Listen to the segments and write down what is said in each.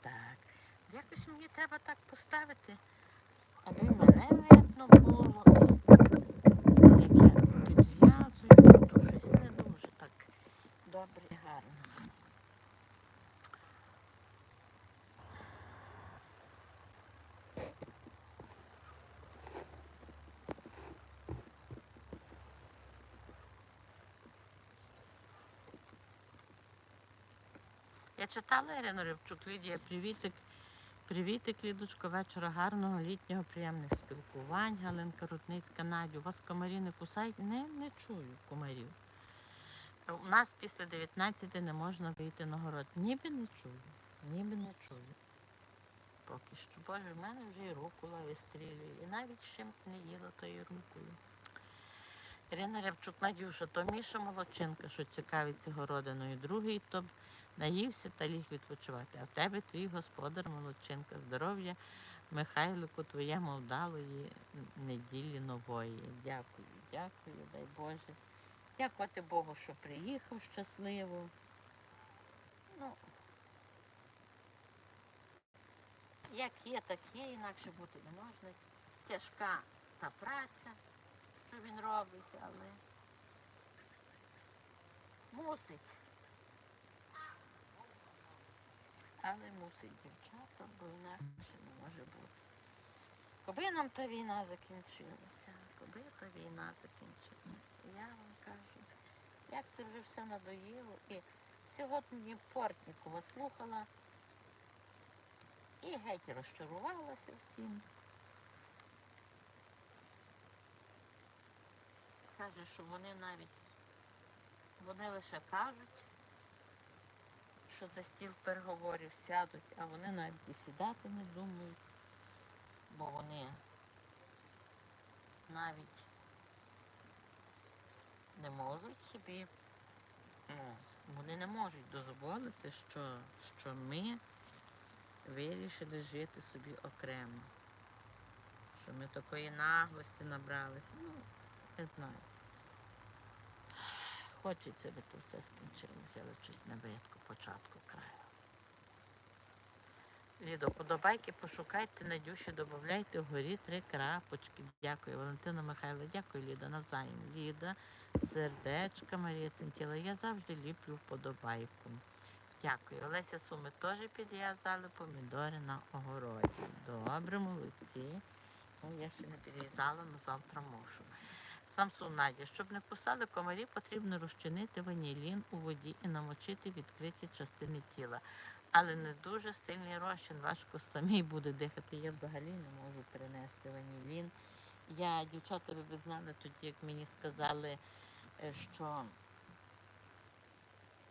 так. Якось мені треба так поставити, аби мене видно було. І Як я підв'язую, то щось не дуже так добре і гарно. Я читала Ірину Рибчук, Лідія, привітик. Привітик, Лідочко, вечора гарного, літнього, приємних спілкувань. Галинка Рудницька, Надю. Вас комарі не кусають? Не, не чую комарів. У нас після 19 не можна вийти на город. Ніби не чую, ніби не чую. Поки що, Боже, в мене вже і рукула вистрілює. І навіть ще не їла тою рукою. Ірина Рябчук, Надюша, то Міша Молодченка, що цікавиться городиною. Другий то наївся та ліг відпочивати. А в тебе твій господар Молодченка. Здоров'я, Михайлику, твоєму вдалої неділі нової. Дякую, дякую, дай Боже. Дякувати Богу, що приїхав щасливо. Ну, як є, так є, інакше бути не можна. Тяжка та праця, що він робить, але мусить. Але мусить дівчата, бо інакше не може бути. Коби нам та війна закінчилася, коби та війна закінчилася, я вам кажу, як це вже все надоїло. І сьогодні Портнікова слухала і геть розчарувалася всім. Каже, що вони навіть, вони лише кажуть, що за стіл переговорів сядуть, а вони навіть і сідати не думають, бо вони навіть не можуть собі, ну, вони не можуть дозволити, що, що ми вирішили жити собі окремо. Що ми такої наглості набралися. Ну, не знаю. Хочеться би то все скінчилося, але щось не видко початку краю. Лідо, подобайки пошукайте, Надюші, додавайте вгорі три крапочки. Дякую, Валентина Михайло, дякую, Ліда, навзаєм. Ліда, сердечка, Марія Центіла. Я завжди ліплю вподобайку. Дякую. Олеся Суми теж підв'язали помідори на огороді. Добре, молодці. Ну, я ще не підв'язала, але завтра можу. Самсун Надя, щоб не кусали комарі, потрібно розчинити ванілін у воді і намочити відкриті частини тіла. Але не дуже сильний розчин, важко самій буде дихати. Я взагалі не можу перенести ванілін. Я, дівчата, ви б знали тоді, як мені сказали, е, що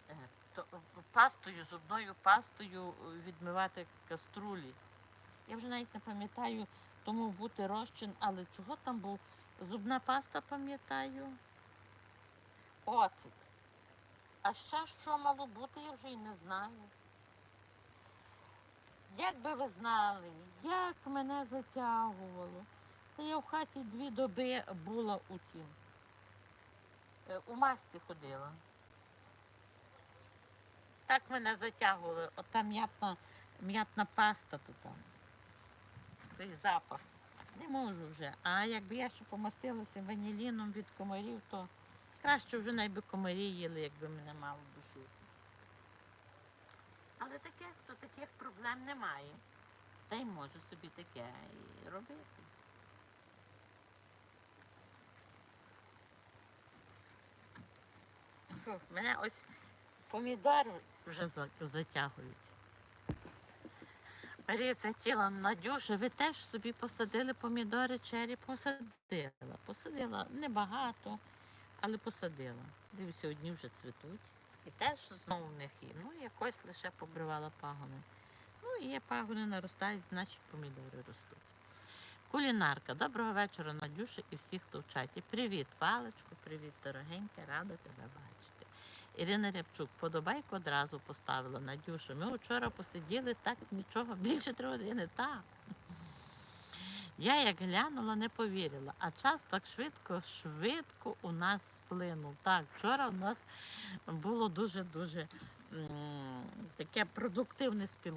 е, е, пастою, зубною пастою відмивати каструлі. Я вже навіть не пам'ятаю, тому бути розчин, але чого там був? Зубна паста, пам'ятаю. Оцет. А ще що мало бути, я вже й не знаю. Як би ви знали, як мене затягувало. Та я в хаті дві доби була у тім. Е, У масці ходила. Так мене затягувало. Ота м'ятна, м'ятна паста тут. Той запах. Не можу вже. А якби я ще помастилася ваніліном від комарів, то краще вже найби комарі їли, якби мене мало душити. Але таке, то таких проблем немає. Та й може собі таке і робити. Мене ось помідори вже затягують. Марія Центіла, Надюша, ви теж собі посадили помідори чері? Посадила. Посадила небагато, але посадила. Дивіться, одні вже цвітуть. І теж знову в них є. Ну, якось лише побривала пагони. Ну, є пагони наростають, значить помідори ростуть. Кулінарка. Доброго вечора, Надюша і всіх, хто в чаті. Привіт, паличку, привіт, дорогенька, рада тебе бачити. Ірина Рябчук, подобайку одразу поставила Надюшу. Ми вчора посиділи так нічого, більше три години. Так. Я як глянула, не повірила. А час так швидко, швидко у нас сплинув. Так, вчора у нас було дуже-дуже таке продуктивне спілкування.